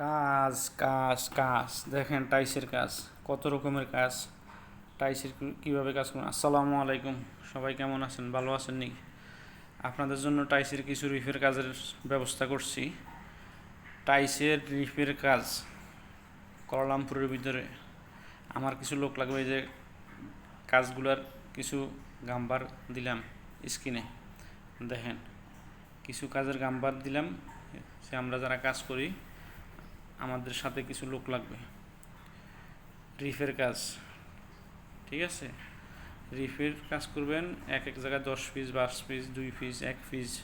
কাজ কাজ কাজ। দেখেন, টাইসের কাজ। কত রকমের কাজ। টাইসের কীভাবে কাজ করুন আসসালামু আলাইকুম। সবাই কেমন আছেন? ভালো আছেন নি? আপনাদের জন্য টাইসের কিছু রিফের কাজের ব্যবস্থা করছি। টাইসের রিফের কাজ করলামপুরের ভিতরে। আমার কিছু লোক লাগবে যে কাজগুলার কিছু গাম্বার দিলাম স্ক্রিনে। দেখেন, কিছু কাজের গাম্বার দিলাম। সে আমরা যারা কাজ করি আমাদের সাথে কিছু লোক লাগবে। রিফের কাজ। ঠিক আছে? রিফের কাজ করবেন, এক এক জায়গায় দশ পিস বাস পিস দুই পিস এক পিস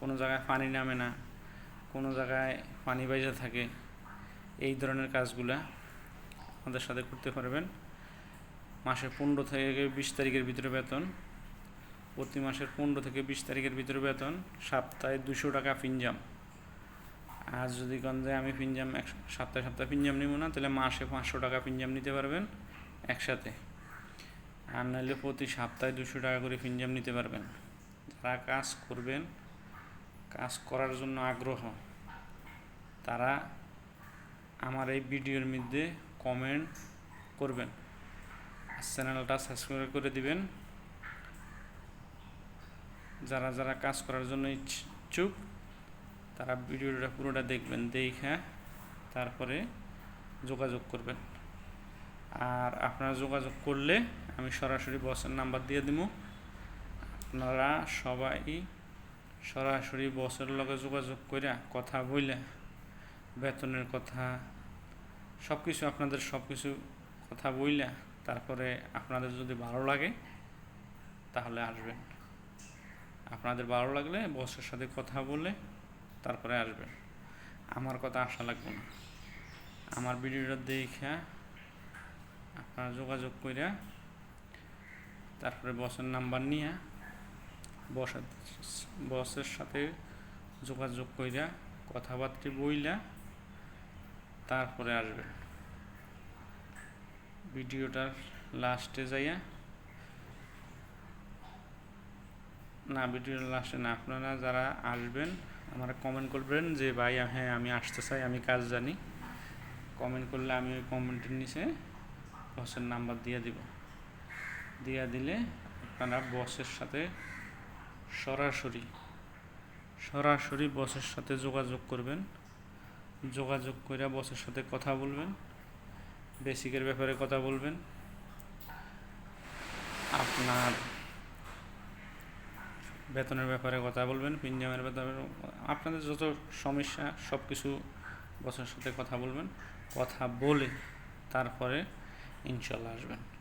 কোনো জায়গায় পানি নামে না। কোনো জায়গায় পানি বাইজা থাকে। এই ধরনের কাজগুলা আমাদের সাথে করতে পারবেন। মাসে পনেরো থেকে বিশ তারিখের ভিতরে বেতন। প্রতি মাসের পনেরো থেকে বিশ তারিখের ভিতরে বেতন। সপ্তাহে দুশো টাকা ফিনজাম। আর যদি কন যে আমি ফিনজাম এক সপ্তাহে সপ্তাহে ফিনজাম নিব না, তাহলে মাসে পাঁচশো টাকা ফিনজাম নিতে পারবেন একসাথে। আর নাহলে প্রতি সপ্তাহে দুশো টাকা করে ফিনজাম নিতে পারবেন। যারা কাজ করবেন, কাজ করার জন্য আগ্রহ, তারা আমার এই ভিডিওর মধ্যে কমেন্ট করবেন। চ্যানেলটা সাবস্ক্রাইব করে দিবেন। যারা যারা কাজ করার জন্য ইচ্ছুক তারা ভিডিওটা পুরোটা দেখবেন, দেখে তারপরে যোগাযোগ করবেন। আর আপনারা যোগাযোগ করলে আমি সরাসরি বসের নাম্বার দিয়ে দিব। আপনারা সবাই সরাসরি বসের লগে যোগাযোগ করে কথা বইলে, বেতনের কথা সব কিছু আপনাদের সব কিছু কথা বইলা তারপরে আপনাদের যদি ভালো লাগে তাহলে আসবেন। আপনাদের ভালো লাগলে বসের সাথে কথা বলে তারপরে আসবেন আমার কথা আশা লাগবে না। আমার ভিডিওটা দেখা আপনারা যোগাযোগ কইরা তারপরে বসের নাম্বার নিয়ে বসের বসের সাথে যোগাযোগ কইরা কথাবার্তা বইলা তারপরে আসবেন ভিডিওটার লাস্টে যাইয়া, না, ভিডিওর লাস্টে না, আপনারা যারা আসবেন আমার কমেন্ট করবেন যে, ভাই হ্যাঁ আমি আসতে চাই, আমি কাজ জানি। কমেন্ট করলে আমি ওই কমেন্টের নিচে বসের নাম্বার দিয়ে দিব। দিয়ে দিলে আপনারা বসের সাথে সরাসরি সরাসরি বসের সাথে যোগাযোগ করবেন। যোগাযোগ করে বসের সাথে কথা বলবেন বেসিকের ব্যাপারে কথা বলবেন। আপনার বেতনের ব্যাপারে কথা বলবেন, পিনজামের ব্যাপারে আপনাদের যত সমস্যা সব কিছু বসের সাথে কথা বলবেন, কথা বলে তারপরে ইনশাল্লাহ আসবেন।